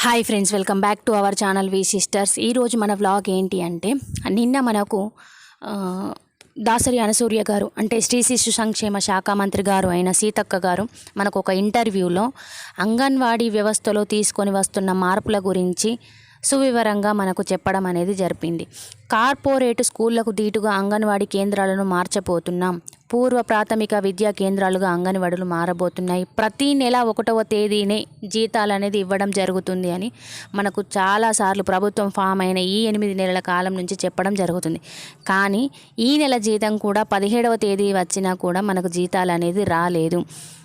Hi friends welcome back to our channel V sisters ఈరోజు మన vlog ఏంటి అంటే నిన్న మనకు దాసరి అనసూర్య గారు అంటే శ్రీ శిశు సంక్షేమ శాఖ మంత్రి గారు అయిన సీతక్క గారు మనకు ఒక ఇంటర్వ్యూలో అంగన్వాడీ వ్యవస్థలో తీసుకొని వస్తున్న మార్పుల గురించి సువివరంగా మనకు చెప్పడం అనేది జరిపింది. కార్పొరేట్ స్కూళ్ళకు దీటుగా అంగన్వాడీ కేంద్రాలను మార్చబోతున్నాం. పూర్వ ప్రాథమిక విద్యా కేంద్రాలుగా అంగన్వాడీలు మారబోతున్నాయి. ప్రతి నెల ఒకటవ తేదీనే జీతాలు అనేది ఇవ్వడం జరుగుతుంది అని మనకు చాలాసార్లు ప్రభుత్వం ఫామ్ అయిన ఈ ఎనిమిది నెలల కాలం నుంచి చెప్పడం జరుగుతుంది. కానీ ఈ నెల జీతం కూడా పదిహేడవ తేదీ వచ్చినా కూడా మనకు జీతాలు అనేది రాలేదు.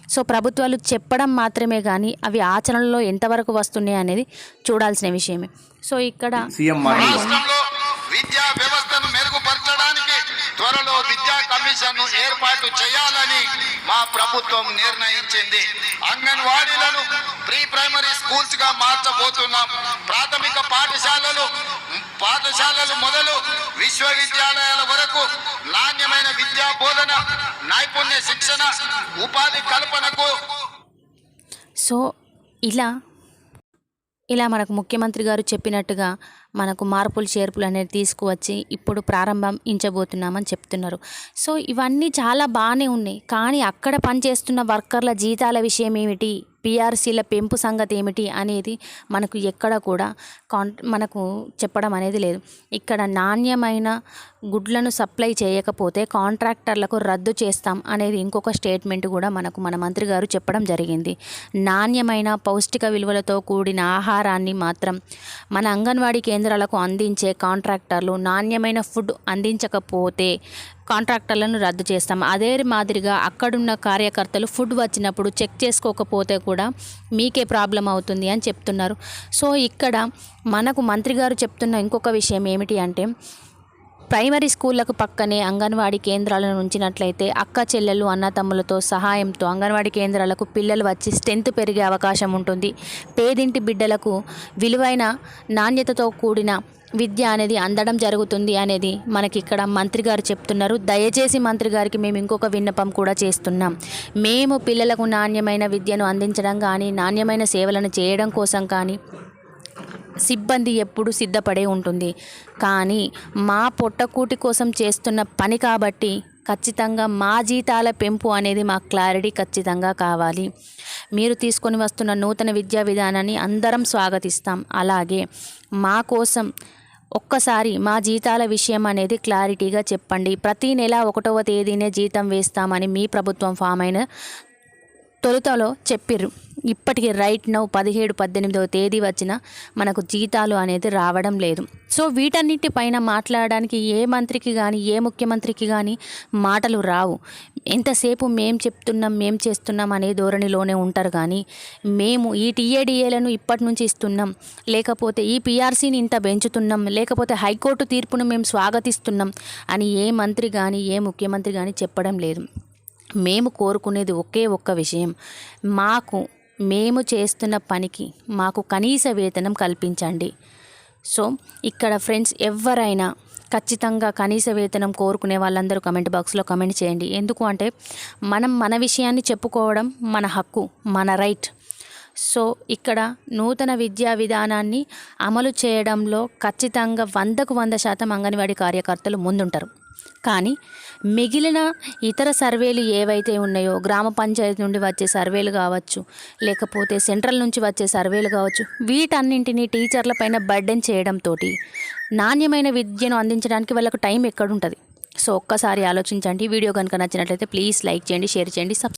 సో ప్రభుత్వాలు చెప్పడం మాత్రమే కానీ అవి ఆచరణలో ఎంతవరకు వస్తున్నాయి అనేది చూడాల్సిన విషయమే. సో ఇక్కడ విద్యా వ్యవస్థను మెరుగుపరచడానికి త్వరలో విద్యా కమిషన్ ఏర్పాటు చేయాలని మా ప్రభుత్వం నిర్ణయించింది. అంగన్వాడీలను ప్రీ ప్రైమరీ స్కూల్స్గా మార్చబోతున్నాం. ప్రాథమిక పాఠశాలలు పాఠశాలలు మొదలు విశ్వవిద్యాలయాల వరకు నాణ్యమైన విద్యా బోధన నైపుణ్య శిక్షణ ఉపాధి కల్పనకు సో ఇలా ఇలా మనకు ముఖ్యమంత్రి గారు చెప్పినట్టుగా మనకు మార్పులు చేర్పులు అనేది తీసుకువచ్చి ఇప్పుడు ప్రారంభించబోతున్నామని చెప్తున్నారు. సో ఇవన్నీ చాలా బాగానే ఉన్నాయి. కానీ అక్కడ పనిచేస్తున్న వర్కర్ల జీతాల విషయం ఏమిటి? పిఆర్సీల పెంపు సంగతి ఏమిటి అనేది మనకు ఎక్కడ కూడా కాన్ మనకు చెప్పడం అనేది లేదు. ఇక్కడ నాణ్యమైన గుడ్లను సప్లై చేయకపోతే కాంట్రాక్టర్లకు రద్దు చేస్తాం అనేది ఇంకొక స్టేట్మెంట్ కూడా మనకు మన మంత్రి గారు చెప్పడం జరిగింది. నాణ్యమైన పౌష్టిక విలువలతో కూడిన ఆహారాన్ని మాత్రం మన అంగన్వాడీ కేంద్రాలకు అందించే కాంట్రాక్టర్లు నాణ్యమైన ఫుడ్ అందించకపోతే కాంట్రాక్టర్లను రద్దు చేస్తాం. అదే మాదిరిగా అక్కడున్న కార్యకర్తలు ఫుడ్ వచ్చినప్పుడు చెక్ చేసుకోకపోతే కూడా మీకే ప్రాబ్లం అవుతుంది అని చెప్తున్నారు. సో ఇక్కడ మనకు మంత్రి గారు చెప్తున్న ఇంకొక విషయం ఏమిటి అంటే ప్రైమరీ స్కూళ్ళకు పక్కనే అంగన్వాడీ కేంద్రాలను ఉంచినట్లయితే అక్క చెల్లెలు అన్నతమ్ములతో సహాయంతో అంగన్వాడీ కేంద్రాలకు పిల్లలు వచ్చి స్ట్రెంత్ పెరిగే అవకాశం ఉంటుంది. పేదింటి బిడ్డలకు విలువైన నాణ్యతతో కూడిన విద్య అనేది అందడం జరుగుతుంది అనేది మనకి ఇక్కడ మంత్రి గారు చెప్తున్నారు. దయచేసి మంత్రి గారికి మేము ఇంకొక విన్నపం కూడా చేస్తున్నాం. మేము పిల్లలకు నాణ్యమైన విద్యను అందించడం కానీ నాణ్యమైన సేవలను చేయడం కోసం కానీ సిబ్బంది ఎప్పుడు సిద్ధపడే ఉంటుంది. కానీ మా పొట్టకూటి కోసం చేస్తున్న పని కాబట్టి ఖచ్చితంగా మా జీతాల పెంపు అనేది మా క్లారిటీ ఖచ్చితంగా కావాలి. మీరు తీసుకొని వస్తున్న నూతన విద్యా విధానాన్ని అందరం స్వాగతిస్తాం. అలాగే మా కోసం ఒక్కసారి మా జీతాల విషయం అనేది క్లారిటీగా చెప్పండి. ప్రతి నెల ఒకటవ తేదీనే జీతం వేస్తామని మీ ప్రభుత్వం ఫామ్ అయిన తొలుతలో చెప్పిర్రు. ఇప్పటికి రైట్ నౌ పదిహేడు పద్దెనిమిదవ తేదీ వచ్చిన మనకు జీతాలు అనేది రావడం లేదు. సో వీటన్నిటిపైన మాట్లాడడానికి ఏ మంత్రికి కానీ ఏ ముఖ్యమంత్రికి కానీ మాటలు రావు. ఎంతసేపు మేం చెప్తున్నాం మేం చేస్తున్నాం అనే ధోరణిలోనే ఉంటారు కానీ మేము ఈ టీఏడిఏలను ఇప్పటి నుంచి ఇస్తున్నాం. లేకపోతే ఈ పిఆర్సీని ఇంత పెంచుతున్నాం లేకపోతే హైకోర్టు తీర్పును మేము స్వాగతిస్తున్నాం అని ఏ మంత్రి కానీ ఏ ముఖ్యమంత్రి కానీ చెప్పడం లేదు. మేము కోరుకునేది ఒకే ఒక్క విషయం. మాకు మేము చేస్తున్న పనికి మాకు కనీస వేతనం కల్పించండి. సో ఇక్కడ ఫ్రెండ్స్ ఎవరైనా ఖచ్చితంగా కనీస వేతనం కోరుకునే వాళ్ళందరూ కమెంట్ బాక్స్లో కమెంట్ చేయండి. ఎందుకు అంటే మనం మన విషయాన్ని చెప్పుకోవడం మన హక్కు మన రైట్. సో ఇక్కడ నూతన విద్యా విధానాన్ని అమలు చేయడంలో ఖచ్చితంగా వందకు వంద శాతం అంగన్వాడీ కార్యకర్తలు ముందుంటారు. కానీ మిగిలిన ఇతర సర్వేలు ఏవైతే ఉన్నాయో గ్రామ పంచాయతీ నుండి వచ్చే సర్వేలు కావచ్చు లేకపోతే సెంట్రల్ నుంచి వచ్చే సర్వేలు కావచ్చు వీటన్నింటినీ టీచర్ల పైన బర్డెన్ చేయడంతో నాణ్యమైన విద్యను అందించడానికి వాళ్ళకు టైం ఎక్కడుంటుంది? సో ఒక్కసారి ఆలోచించండి. వీడియో కనుక నచ్చినట్లయితే ప్లీజ్ లైక్ చేయండి షేర్ చేయండి సబ్స్క్రైబ్